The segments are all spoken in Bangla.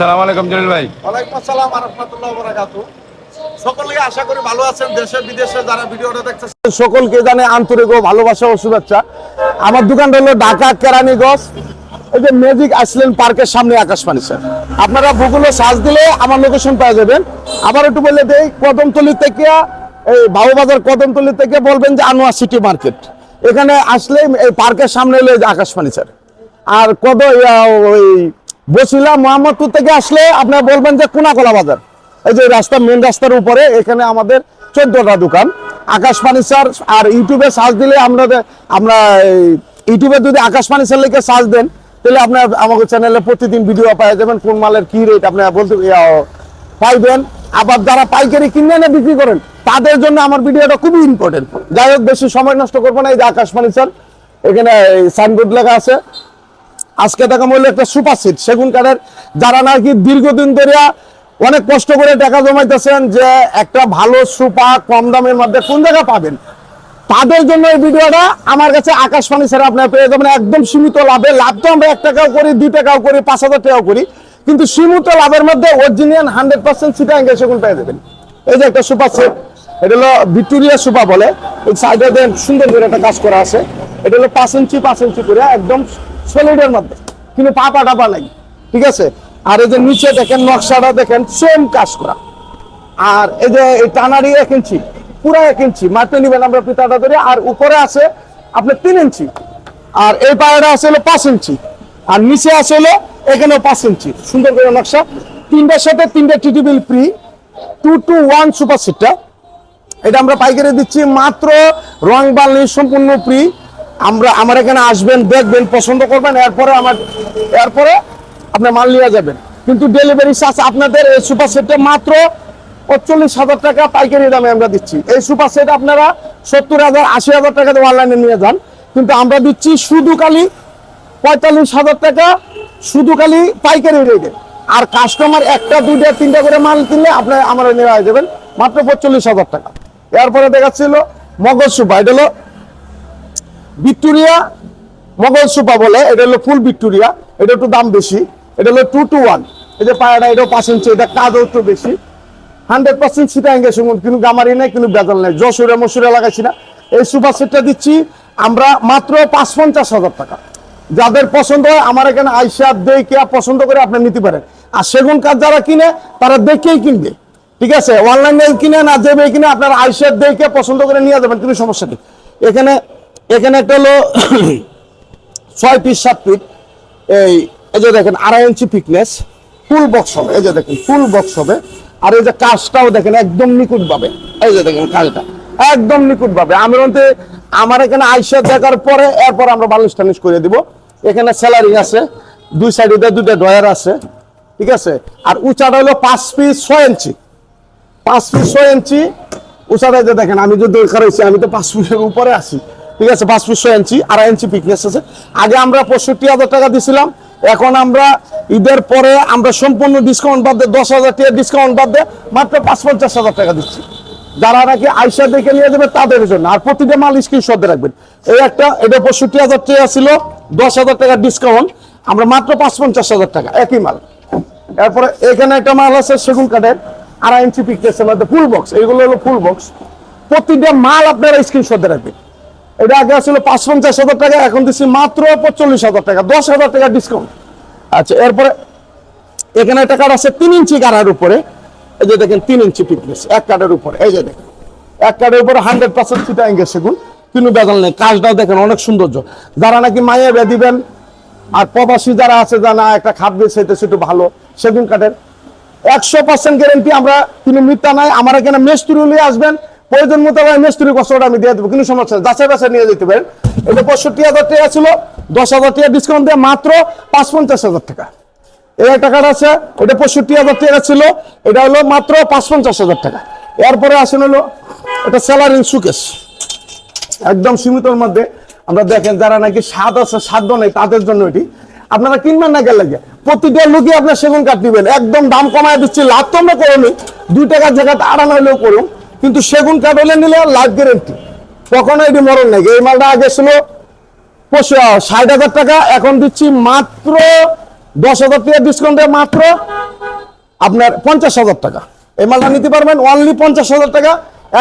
সালাম আলাইকুম, জলিল ভাই। ওয়ালাইকুম আসসালাম সকলকে আশা করি ভালো আছেন, দেশে, বিদেশে যারা ভিডিওটা সকলকে জানে আন্তরিক ও ভালোবাসা ও শুভেচ্ছা। আমার ঢাকা কেরানীগঞ্জ। এই যে ম্যাজিক পার্কের সামনে আকাশবাণী, স্যার। আপনারা গুগলে সার্চ দিলে আমার লোকেশন পাওয়া যাবেন। আবার একটু বলে দেই, কদমতলি থেকে, এই বাবুবাজার কদমতলি থেকে বলবেন যে আনোয়ার সিটি মার্কেট। এখানে আসলে এই পার্কের সামনে হলো আকাশবাণী, স্যার। আর কত ওই বসিলা মোহাম্মদপুর থেকে আসলে আপনারা বলবেন যে কোনাকলা বাজার। এই যে রাস্তা মেন রাস্তার উপরে, এখানে আমাদের চোদ্দটা দোকান। আকাশবাণী স্যার আর ইউটিউবে সার্চ দিলে আমরা আমরা ইউটিউবে যদি আকাশবাণী স্যার লিখে সার্চ দেন, তাহলে আপনার আমাদের চ্যানেলে প্রতিদিন ভিডিও পাওয়া যাবেন, কোন মালের কি রেট আপনারা বলতে পাইবেন। আবার যারা পাইকারি কিনে এনে বিক্রি করেন, তাদের জন্য আমার ভিডিওটা খুবই ইম্পর্টেন্ট যাই হোক, বেশি সময় নষ্ট করব না, এই যে আকাশবাণী স্যার এখানে সাইনবোর্ড লেখা আছে। আজকে টাকা মূল্য একটা সুপার সিট সেগুন কাঠের যারা নাকি দীর্ঘদিন ধরে অনেক কষ্ট করে টাকা জমাইতেছেন যে একটা ভালো সুপা কম দামের মধ্যে কোন জায়গা পাবেন? তাদের জন্য এই ভিডিওটা আমার কাছে আকাশবাণী ছাড়া আপনার পেয়ে যাবেন। একদম সীমিত লাভে। লাভ তো আমরা এক টাকাও করি, দুই টাকাও করি, পাঁচ হাজার টাকাও করি। কিন্তু সীমিত লাভের মধ্যে অরিজিনাল হান্ড্রেড পার্সেন্ট সিটা এঙ্গে সেগুন পেয়ে যাবেন। এই যে একটা সুপার সেট এটা হলো ভিক্টোরিয়া সুপা বলে। সাইডে সুন্দর করে একটা কাজ করা আছে। এটা হলো পাঁচ ইঞ্চি পাঁচ ইঞ্চি করে একদম সলিডের মধ্যে। কিন্তু পাপা টাপা নাই, ঠিক আছে? আর এই যে নিচে দেখেন, নকশাটা দেখেন সেম কাজ করা। আর এই যে এই টানারি এক ইঞ্চি, পুরো এক ইঞ্চি। মারতে নিবেন আমরা পিতাটা ধরে, আর উপরে আছে আপনার তিন ইঞ্চি। আর এই পায়েটা আছে হলো পাঁচ ইঞ্চি। আর নিচে আছে হলো এখানেও পাঁচ ইঞ্চি। সুন্দর করে নকশা। তিনটার সাথে তিনটা টিটিবিল free two two one super সিটটা এটা আমরা পাইকারি দিচ্ছি, মাত্র রং বালনি সম্পূর্ণ ফ্রি আমরা, আমার এখানে আসবেন, দেখবেন, পছন্দ করবেন, এরপরে আমার, এরপরে আপনার মাল নিয়ে যাবেন। কিন্তু ডেলিভারি চার্জ আপনাদের এই সুপার সেটে মাত্র পঁচল্লিশ হাজার টাকা পাইকারি দামে আমরা দিচ্ছি। এই সুপার সেট আপনারা সত্তর হাজার, আশি হাজার টাকা দিয়ে অনলাইনে নিয়ে যান। কিন্তু আমরা দিচ্ছি শুধু খালি পঁয়তাল্লিশ হাজার টাকা, শুধু খালি পাইকারি রেটে আর কাস্টমার একটা, দুইটা, তিনটা করে মাল কিনলে আপনার আমার নেওয়া হয়ে যাবেন মাত্র পঁয়তাল্লিশ হাজার টাকা। এরপরে দেখাচ্ছিল মগজ সুপা এটা হলো ভিক্টোরিয়া মগজ সুপা বলে, এটা হলো ফুল ভিক্টোরিয়া, এটা একটু দাম বেশি, এটা হলো টু টু ওয়ান এই যে পায়াটা এটাও পাঁচ ইঞ্চি, এটা কাজও একটু বেশি। হান্ড্রেড পার্সেন্ট সিটা এঙ্গে শুনুন কিন্তু গামারি নেই, কিন্তু বেজাল নেই। যশোরে মসুরে লাগাইছি না এই সুপার সেটটা দিচ্ছি আমরা মাত্র পাঁচ পঞ্চাশ হাজার টাকা। যাদের পছন্দ হয়, আমার এখানে আইসা দেখে পছন্দ করে আপনি নিতে পারেন। আর সেগুন কাজ যারা কিনে, তারা দেখেই কিনবে। ঠিক আছে? অনলাইনে কিনে, না দেবে কিনে, আপনার আইসা দেখে পছন্দ করে নিয়ে যাবেন, কোনো সমস্যা নেই। এখানে এখানে একটা হলো ছয় পিস সাত ফিট এই এই যে দেখেন, আড়াই ইঞ্চি ফিটনেস ফুল বক্স হবে। এই যে দেখেন ফুল বক্স হবে। আর এই যে কাজটাও দেখেন, একদম নিখুঁত ভাবে এই যে দেখেন কাজটা, একদম নিখুঁত ভাবে আমি বলতে আমার এখানে আইসা দেখার পরে এরপর আমরা বালিশ টালিশ করে দিব। এখানে স্যালারি আছে, দুই সাইডে দুইটা ডয়ার আছে, ঠিক আছে? আর উঁচাটা হলো পাঁচ পিস ছয় ইঞ্চি পাঁচ ফিট ছয় ইঞ্চি উঁচাটা যে দেখেন, আমি যদি দরকার হয়েছে, আমি তো পাঁচ ফিটের উপরে আছি। ঠিক আছে পাঁচ ফিট ছয় ইঞ্চি, আড়াই ইঞ্চি ফিটনেস আছে। আগে আমরা পঁয়ষট্টি হাজার টাকা দিছিলাম, এখন আমরা ঈদের পরে আমরা সম্পূর্ণ ডিসকাউন্ট বাদ দিয়ে দশ হাজার টাকা ডিসকাউন্ট বাদ দিয়ে মাত্র পাঁচ পঞ্চাশ হাজার টাকা দিচ্ছি। যারা নাকি আইসা দেখে নিয়ে যাবে তাদের জন্য। আর প্রতিটা মাল স্ক্রিনশট রাখবেন। এই একটা, এটা পঁয়ষট্টি হাজার টাকা ছিল, দশ হাজার টাকা ডিসকাউন্ট আমরা মাত্র পাঁচ পঞ্চাশ হাজার টাকা, একই মাল। এরপরে এখানে একটা মাল আছে সেগুন কাঠের, আড়াই ইঞ্চি মধ্যে ফুল বক্স এগুলো হলো ফুল বক্স প্রতিটা মাল আপনারা স্ক্রিনশট রাখবেন। এটা আগে ছিল পাঁচ পঞ্চাশ হাজার টাকা, এখন দিচ্ছি মাত্র পঁচল্লিশ হাজার টাকা, দশ হাজার টাকা ডিসকাউন্ট আচ্ছা এরপরে এখানে একটা কার্ড আছে তিন ইঞ্চি কার্ডের উপরে। এই যে দেখেন, তিন ইঞ্চি পিকনেস এক কার্ডের উপরে। এই যে দেখেন, এক কার্ডের উপরে হান্ড্রেড পার্সেন্ট সিটা এঙ্গেজ সেগুন কিন্তু বেজাল নেই, কাজটাও দেখেন অনেক সৌন্দর্য। যারা নাকি মায়ে বে দিবেন, আর প্রবাসী যারা আছে জানা একটা খাদ্য সেটা সেটা ভালো। সেগুন কাঠের একশো পার্সেন্ট গ্যারেন্টি আমরা কোনো মিথ্যা নাই, আমার এখানে মেস্তুরি নিয়ে আসবেন। প্রয়োজন মতো আমি মেস্তুরি কষ্টটা আমি দিয়ে দেবো, কোনো সমস্যা নেই। যাচাই বাছাই নিয়ে যেতে পারেন। এটা পঁয়ষট্টি হাজার টাকা ছিল, দশ হাজার টাকা ডিসকাউন্ট দিয়ে মাত্র পাঁচ পঞ্চাশ হাজার টাকা। এই কার্ড আছে এটা পঁয়ষট্টি হাজার টাকা ছিল, এটা হলো মাত্র পাঁচ পঞ্চাশ হাজার টাকা। এরপরে আসেন হলো, এটা স্যালারি সুকেশ একদম সীমিতর মধ্যে। আমরা দেখেন যারা নাকি স্বাদ আছে সাধ্য নেই তাদের জন্য এটি। আপনারা কিনবেন না গেলে প্রতিটা লোকই আপনার সেগুন কাঠ দিবেন। একদম দাম কমায় দিচ্ছি, লাভ তো আমরা করুন। দুই টাকার জায়গাতে আড়ানো হলেও করুন। কিন্তু সেগুন কাঠ হলে নিলে লাইফ গ্যারেন্টি কখনো এটি মরণ নাকি এই মালটা আগে ছিল ষাট হাজার টাকা, এখন দিচ্ছি মাত্র দশ হাজার টাকা ডিসকাউন্টে মাত্র আপনার পঞ্চাশ হাজার টাকা। এই মালটা নিতে পারবেন অনলি পঞ্চাশ হাজার টাকা।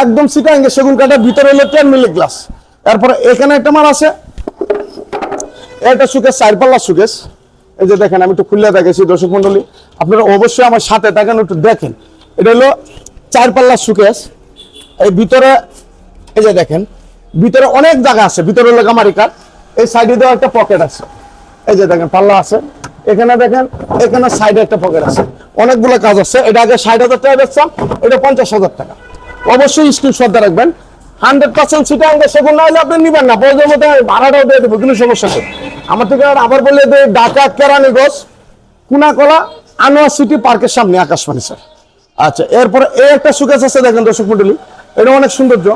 একদম সিটাঙ্গে সেগুন কাঠের ভিতরে হলো টেন মিলি গ্লাস তারপরে এখানে একটা মাল আছে। এটা সুকেশ চার পাল্লা সুকেশ। এই যে দেখেন, আমি একটু খুললে দেখেছি দর্শক মন্ডলী। আপনারা অবশ্যই আমার সাথে থাকেন, একটু দেখেন। এটা হলো চার পাল্লা সুকেশ। এই ভিতরে, এই যে দেখেন, ভিতরে অনেক জায়গা আছে, ভিতরে হলো গামারি কাঠ, এই সাইডে দেওয়া একটা পকেট আছে। এই যে দেখেন, পাল্লা আছে। এখানে দেখেন, এখানে সাইডে একটা পকেট আছে। অনেকগুলো কাজ আছে। এটা আগে ষাট হাজার টাকা বেচতাম, এটা পঞ্চাশ হাজার টাকা। অবশ্যই স্ক্রিনশট রাখবেন। হান্ড্রেড পার্সেন্ট সিটা আনবে সেগুলো না হলে আপনি নিবেন না। প্রয়োজন মতো ভাড়াটাও দিয়ে দেবো, কোনো সমস্যা নেই। আমার থেকে আবার বলে দেয় ঢাকা কেরানীগঞ্জ, কুনাকলা, আনোয়ার সিটি পার্কের সামনে আকাশবাণী, স্যার। আচ্ছা এরপরে এই একটা সুকেশ আছে, দেখেন দর্শক মন্ডলী। এটা অনেক সৌন্দর্য।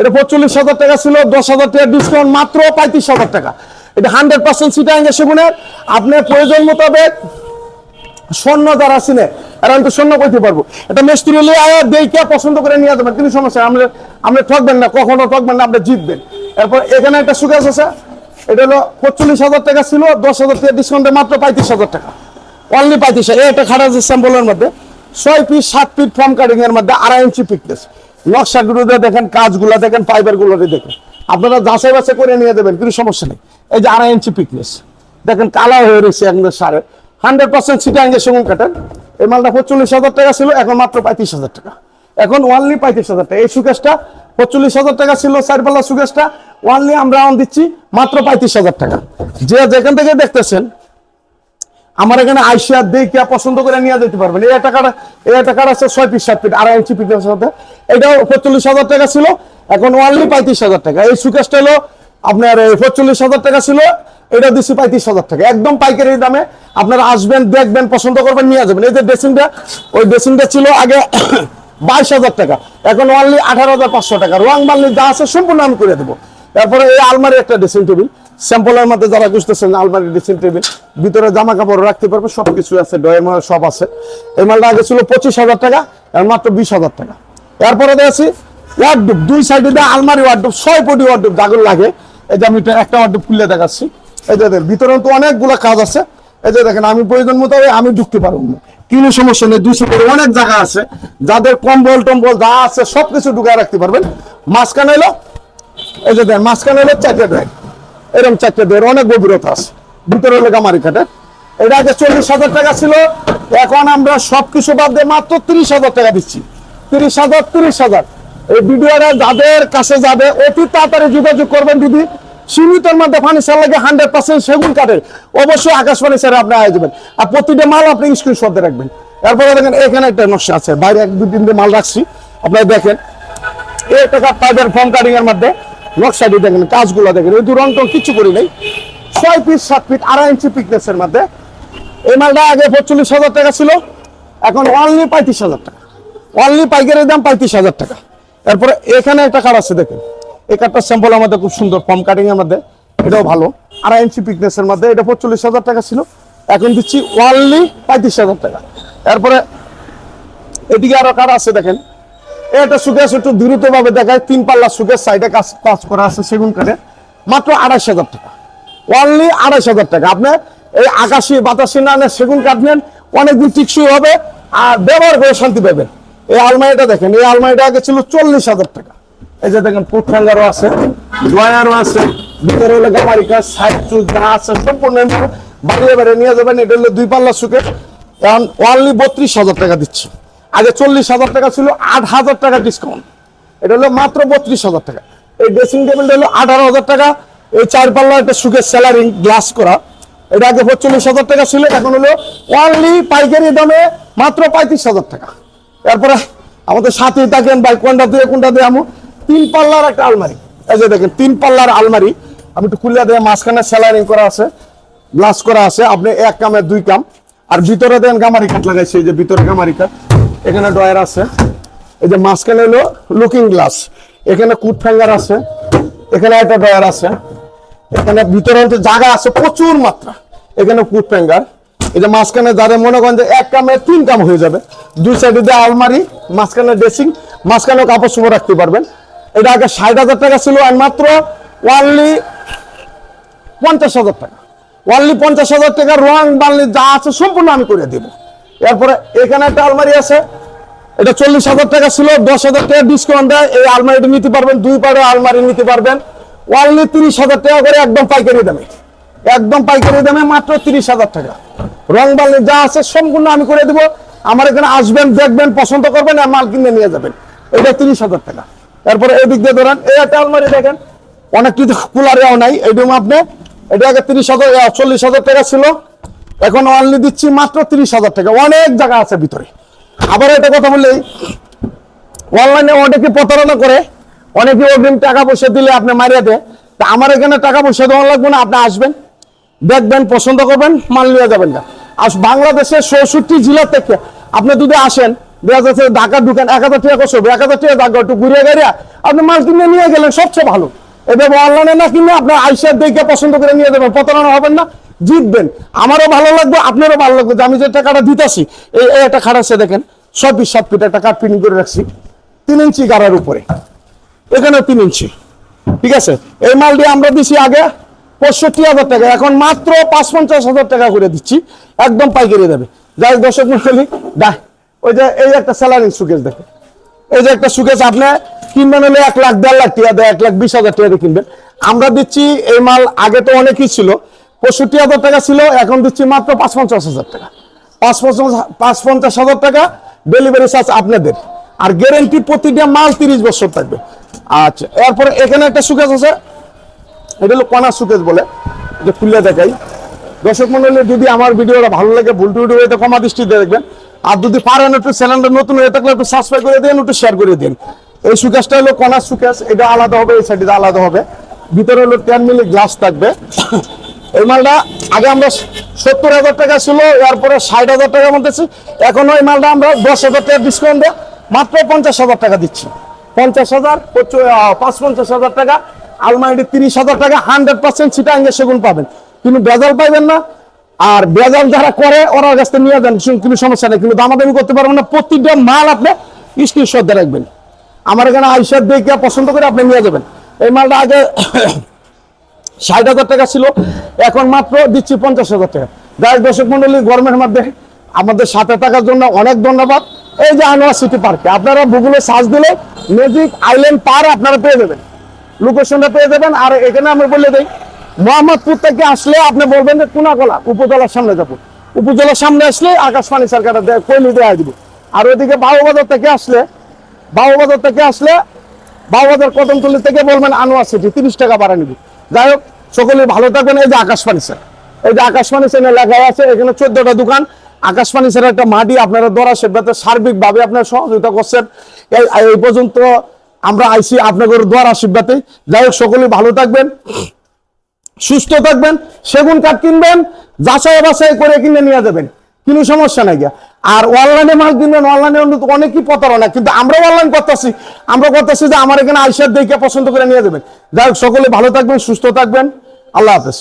এটা পঁয়তাল্লিশ হাজার টাকা ছিল, দশ হাজার টাকা ডিসকাউন্ট মাত্র পঁয়ত্রিশ হাজার টাকা। এটা হান্ড্রেড পার্সেন্ট সিটা আনবে সেগুনের আপনার প্রয়োজন মোতাবেক স্বর্ণ যারা চিনে এরা কিন্তু স্বর্ণ কইতে পারব। এটা মিস্ত্রি হলে আয়া, দেখে পছন্দ করে নিয়ে যাবেন কিন্তু সমস্যা আমরা আমরা ঠকবেন না, কখনো ঠকবেন না, আপনি জিতবেন। এরপর এখানে একটা সুকেশ আছে। এটা হলো পঁয়তাল্লিশ হাজার টাকা ছিল, দশ হাজার টাকা ডিসকাউন্টে মাত্র পঁয়ত্রিশ হাজার টাকা। অনলি পঁয়ত্রিশ একটা খারাপ স্যাম্পলের মধ্যে, ছয় পিস সাত ফিট ফর্ম কাটিং এর মধ্যে আড়াই ইঞ্চি পিকনেস নকশাগুলো দেখেন, কাজগুলো দেখেন ফাইবারগুলো দেখেন। আপনারা যাচাই বাছাই করে নিয়ে দেবেন কিন্তু সমস্যা নেই। এই যে আড়াই ইঞ্চি পিকনেস দেখেন কালা হয়ে রয়েছে একদম সারে। হান্ড্রেড পার্সেন্ট সিটাঙ্গে সেগুন কাটেন এই মালটা পঁয়তাল্লিশ হাজার টাকা ছিল, এখন মাত্র পঁয়ত্রিশ হাজার টাকা। এখন ওয়ানলি পঁয়ত্রিশ হাজার টাকা। এই সুকেশটা পঁয়তাল্লিশ হাজার টাকা ছিল, চারপাল্লা সুকেশটা ওয়ানলি আমরা দিচ্ছি, মাত্র পঁয়ত্রিশ হাজার টাকা। যে যেখান থেকে দেখতেছেন আমার এখানে আইসিয়া দেখে পছন্দ করে নিয়ে যেতে পারবেন। এই টাকাটা, এই টাকার আছে ছয় পিস সাত ফিট আড়াই ইঞ্চি পিসের সাথে। এটাও পঁয়তাল্লিশ হাজার টাকা ছিল, এখন ওয়ানলি পঁয়ত্রিশ হাজার টাকা। এই সুকেশটা হলো আপনার পঁয়তাল্লিশ হাজার টাকা ছিল, এটা দিচ্ছি পঁয়ত্রিশ হাজার টাকা। একদম পাইকারি দামে আপনারা আসবেন, দেখবেন, পছন্দ করবেন, নিয়ে যাবেন। এই যে ড্রেসিংটা ওই ড্রেসিংটা ছিল আগে বাইশ হাজার টাকা, এখন অনলি আঠারো হাজার পাঁচশো টাকা। রং বাল্লি যা আছে সম্পূর্ণ আমি করে দেবো। তারপরে এই আলমারি একটা ড্রেসিং টেবিল স্যাম্পলের মধ্যে যারা বুঝতেছেন আলমারি ড্রেসিং টেবিল ভিতরে জামা কাপড় রাখতে পারবে সব কিছু আছে ডয়ের মাল সব আছে। এই মালটা আগে ছিল পঁচিশ হাজার টাকা আর মাত্র বিশ হাজার টাকা। এরপরে দেখছি ওয়ার্ডুপ দুই সাইডে দিয়ে আলমারি ওয়ার্ডুপ ছয় কোটি ওয়ার্ডুপ জাগর লাগে। এই যে আমি একটা ওয়ার্ডুপ খুলে দেখাচ্ছি। এই যে ভিতরে তো অনেকগুলো কাজ আছে। এই যে দেখেন, আমি প্রয়োজন মতো আমি ঢুকতে পারব না। কোনো সমস্যা নেই, দুইশো করে অনেক জায়গা আছে। যাদের কম্বল টম্বল যা আছে, সবকিছু ঢুকায় রাখতে পারবেন। মাঝখানে এলো এই যে দেখেন মাঝখানে হলো চারটে ড্রাইভ এরকম চারটে ড্রাইভ অনেক গভীরতা আছে। ভিতরে হলো গামারি কাটে এটা আগে চল্লিশ হাজার টাকা ছিল, এখন আমরা সবকিছু বাদ দিয়ে মাত্র তিরিশ হাজার টাকা দিচ্ছি। তিরিশ হাজার তিরিশ হাজার। এই ভিডিওটা যাদের কাছে যাবে, অতি তাড়াতাড়ি যোগাযোগ করবেন দিদি। সীমিতের মধ্যে ফার্নিচার লাগে হান্ড্রেড পার্সেন্ট সেগুন কাঠের। অবশ্যই আকাশ ফার্নিচারে আপনি আয় যাবেন আর প্রতিটা মাল আপনি স্ক্রিনশট রাখবেন। এরপরে দেখেন, এখানে একটা নকশা আছে। বাইরে এক, দুই তিনটে মাল রাখছি। আপনারা দেখেন, এই টাকা পাইবেন ফর্ম কাটিং এর মধ্যে নকশাটি দেখেন কাজগুলো দেখেন ওই রং টং কিছু করি নাই। ছয় পিস সাত ফিট আড়াই ইঞ্চি পিকনেস এর মধ্যে। এই মালটা আগে পঁয়তাল্লিশ হাজার টাকা ছিল, এখন অনলি পঁয়ত্রিশ হাজার টাকা। অনলি পাইকারের দাম পঁয়ত্রিশ হাজার টাকা। তারপরে এখানে একটা কার্ড আছে, দেখেন। এই কার্ডটা স্যাম্পল আমাদের খুব সুন্দর ফর্ম কাটিং এর মধ্যে। এটাও ভালো। আড়াই ইঞ্চি পিকনেস এর মধ্যে, এটা পঁয়তাল্লিশ হাজার টাকা ছিল। এখন দিচ্ছি অনলি পঁয়ত্রিশ হাজার টাকা। তারপরে এদিকে আরও কার আছে, দেখেন। এটা সুকেশ একটু দ্রুত ভাবে দেখায়। তিন পাল্লা সুকেশ সাইডে কাজ কাজ করা আছে সেগুন কাঠে মাত্র আড়াইশ হাজার টাকা। অনলি আড়াইশ হাজার টাকা। আপনার এই আকাশি, বাতাসি না সেগুন কাঠ নেন, অনেকদিন টিকসই হবে আর ব্যবহার করে শান্তি পাবেন। এই আলমারিটা দেখেন, এই আলমারিটা আগে ছিল চল্লিশ হাজার টাকা। এই যে দেখেন কোঠাঙ্গারও আছে ড্রয়ারও আছে, ভিতরে হলো গামারি কাজ সাইড চুজ যা আছে সম্পূর্ণ বাড়িয়ে বাড়িয়ে নিয়ে যাবেন, এটা হলো দুই পাল্লা সুকেশ এখন অনলি বত্রিশ হাজার টাকা দিচ্ছি। আগে চল্লিশ হাজার টাকা ছিল, আট হাজার টাকা ডিসকাউন্ট এটা হলো মাত্র বত্রিশ হাজার টাকা। এই ড্রেসিং টেবিলটা হলো আঠারো হাজার টাকা। এই চার পাল্লা একটা সুখের স্যালারিং গ্লাস করা। এটা আগে পঁয়তাল্লিশ হাজার টাকা ছিল, এখন হলো অনলি পাইকারি দামে মাত্র পঁয়ত্রিশ হাজার টাকা। তারপরে আমাদের সাথেই থাকেন ভাই, কোনটা দিয়ে কোনটা দিয়ে আমু? তিন পাল্লার একটা আলমারি। এই যে দেখেন, তিন পাল্লার আলমারি। আমি একটু খুলে দিয়ে মাঝখানে স্যালারিং করা আছে গ্লাস করা আছে। আপনি এক কামের দুই কাম। আর ভিতরে দেন গামারি কাঠ লাগাইছে যে ভিতরে গামারি কাঠ। এখানে ডয়ার আছে। এই যে মাঝখানে হলো লুকিং গ্লাস এখানে কুট ফ্যাঙ্গার আছে। এখানে একটা ডয়ার আছে। এখানে ভিতরে জায়গা আছে, প্রচুর মাত্রা। এখানে কুট ফ্যাঙ্গার এই যে মাঝখানে যাদের মনে করেন যে এক কামে তিন কাম হয়ে যাবে, দুই সাইডে দিয়ে আলমারি, মাঝখানে ড্রেসিং মাঝখানে কাপড় চোপড় রাখতে পারবেন। এটা আগে ষাট হাজার টাকা ছিল, আর মাত্র ওয়ানলি পঞ্চাশ হাজার টাকা। ওয়ানলি পঞ্চাশ হাজার টাকা রং বানলি যা আছে সম্পূর্ণ আমি করে দেবো। এরপরে এখানে একটা আলমারি আছে। এটা চল্লিশ হাজার টাকা ছিল, দশ হাজার টাকা ডিসকাউন্ট দেয়। এই আলমারিটা নিতে পারবেন, দুই পারে আলমারি নিতে পারবেন। ওয়ানলি তিরিশ হাজার টাকা করে একদম পাইকারি দামে। একদম পাইকারি দামে মাত্র তিরিশ হাজার টাকা। রং বালি যা আছে সম্পূর্ণ আমি করে দেবো। আমার এখানে আসবেন, দেখবেন, পছন্দ করবেন, আর মাল কিনে নিয়ে যাবেন। এটা তিরিশ হাজার টাকা। তারপরে এদিক দিয়ে ধরেন, এই একটা আলমারি দেখেন। অনেক কিছু কুলারেও নাই এই রুম আপনি, এটা আগে তিরিশ হাজার চল্লিশ হাজার টাকা ছিল। এখন অনলি দিচ্ছি মাত্র তিরিশ হাজার টাকা। অনেক জায়গা আছে ভিতরে। আবার একটা কথা বললেই অনলাইনে অনেকে প্রতারণা করে, অনেকে অগ্রিম টাকা পয়সা দিলে আপনি মারিয়ে দেয় তা আমার এখানে টাকা পয়সা দেওয়া লাগবে না, আপনি আসবেন, দেখবেন, পছন্দ করবেন, মাল নিয়ে যাবেন না। আর বাংলাদেশের চৌষট্টি জেলা থেকে আপনি যদি আসেন, দেখা যাচ্ছে ঢাকার দোকান এক হাজার টাকা কষ্ট এক হাজার টাকা দাগ একটু ঘুরিয়ে গাড়িয়া আপনি মাল কিনে নিয়ে গেলেন, সবচেয়ে ভালো। এভাবে অনলাইনে না কিনে আপনার আইসার দেখে পছন্দ করে নিয়ে যাবেন, প্রতারণা হবেন না। জিতবেন। আমারও ভালো লাগবে, আপনারও ভালো লাগবে আমি যে টাকাটা দিতেছি, এই একটা খাট আছে দেখেন, সব বিশ সব ফিট একটা কাঠ ফিটিং করে রাখছি, তিন ইঞ্চি গাড়ার উপরে। এখানে তিন ইঞ্চি। ঠিক আছে? এই মালটি আমরা দিছি আগে পঁয়ষট্টি হাজার টাকা, এখন মাত্র পাঁচ পঞ্চাশ হাজার টাকা করে দিচ্ছি, একদম পাইকারি দেবে যাই দর্শক মন্ডলী, দা, ওই যে, এই একটা স্যালারি সুকেশ দেখে এই যে একটা সুকেশ, আপনি কিনবেন হলে এক লাখ, দেড় লাখ টাকা দেয়, এক লাখ বিশ হাজার টাকা দিয়ে কিনবেন। আমরা দিচ্ছি এই মাল, আগে তো অনেকই ছিল পঁয়ষট্টি হাজার টাকা ছিল, এখন দিচ্ছি মাত্র পাঁচ পঞ্চাশ হাজার টাকা। পাঁচ পঞ্চাশ পাঁচ পঞ্চাশ হাজার টাকা ডেলিভারি চার্জ আপনাদের। আর গ্যারেন্টি প্রতিটা মাল তিরিশ বছর থাকবে। আচ্ছা এরপরে এখানে একটা সুকেশ আছে। এটা হলো কণা সুকেশ বলে। যে খুলে দেখাই। দর্শক মন্ডলী, যদি আমার ভিডিওটা ভালো লাগে, ভুল টুল এটা কমা দৃষ্টিতে দেখবেন। আর যদি পারেন একটু চ্যানেলটা নতুন হয়ে থাকলে একটু সাবস্ক্রাইব করে দিন, একটু শেয়ার করে দিন। এই সুকেশটা হলো কণা সুকেশ। এটা আলাদা হবে, এই সাইডে আলাদা হবে। ভিতরে হলো টেন মিলি গ্লাস থাকবে। এই মালটা আগে আমরা সত্তর হাজার টাকা ছিল, এরপরে ষাট হাজার টাকা মধ্যে এখন ওই মালটা আমরা দশ হাজার টাকা ডিসকাউন্ট দিয়ে মাত্র পঞ্চাশ হাজার টাকা দিচ্ছি। পঞ্চাশ হাজার, পাঁচ পঞ্চাশ হাজার টাকা আলমারিটি তিরিশ হাজার টাকা, হান্ড্রেড পার্সেন্ট সেটা আঙ্গে সেগুন পাবেন। কিন্তু বেজাল পাইবেন না, আর বেজাল যারা করে, ওরা কাছ থেকে নিয়ে যান, সে- কোনো সমস্যা নেই। কিন্তু দামাদামি করতে পারবেন না, প্রতিটা মাল আপনি স্ক্রিনশট দিয়ে রাখবেন। আমার এখানে আইসার দেখে পছন্দ করে আপনি নিয়ে যাবেন। এই মালটা আগে ষাট হাজার টাকা ছিল। এখন মাত্র দিচ্ছি পঞ্চাশ হাজার টাকা। যাই দর্শক মন্ডলী, গরমের মধ্যে আমাদের সাথে থাকার জন্য অনেক ধন্যবাদ। এই যে আনোয়ার সিটি পার্কে, আপনারা গুগলে সার্চ দিলে ম্যাজিক আইল্যান্ড পার আপনারা পেয়ে যাবেন। লোকেশনটা পেয়ে যাবেন। আর এখানে আমি বলে দিই, মোহাম্মদপুর থেকে আসলে আপনি বলবেন যে কুনাকলা উপজেলার সামনে যাব। উপজেলার সামনে আসলে আকাশবাণী সরকার কইলি দেওয়া দিব। আর ওইদিকে বাবুবাজার থেকে আসলে বাবুবাজার থেকে আসলে বাবুবাজার কদমতলি থেকে বলবেন আনোয়ার সিটি, তিরিশ টাকা বাড়া নিবি। যাই হোক সকলে ভালো থাকবেন। এই যে আকাশবাণী স্যার। এই যে আকাশবাণী চ্যানেল লেখা আছে, এখানে চোদ্দটা দোকান। আকাশবাণী স্যার একটা মাটি আপনারা দরা সেবাতে সার্বিকভাবে আপনারা সহযোগিতা করছেন। এই পর্যন্ত আমরা আইসি আপনাদের দোয়ার আশীর্বাদে যাই হোক, সকলে ভালো থাকবেন, সুস্থ থাকবেন, সেগুন কাঠ কিনবেন, যাচাই বাছাই করে কিনে নিয়ে যাবেন। কোনো সমস্যা নাই গিয়া। আর অনলাইনে মাল কিনবেন, অনলাইনে অনেকই প্রতারণা। কিন্তু আমরা অনলাইন করতেছি। আমরা করতেছি যে আমার এখানে আইসার দেখে পছন্দ করে নিয়ে যাবেন। যাই হোক, সকলে ভালো থাকবেন, সুস্থ থাকবেন। আল্লাহ হাফেজ।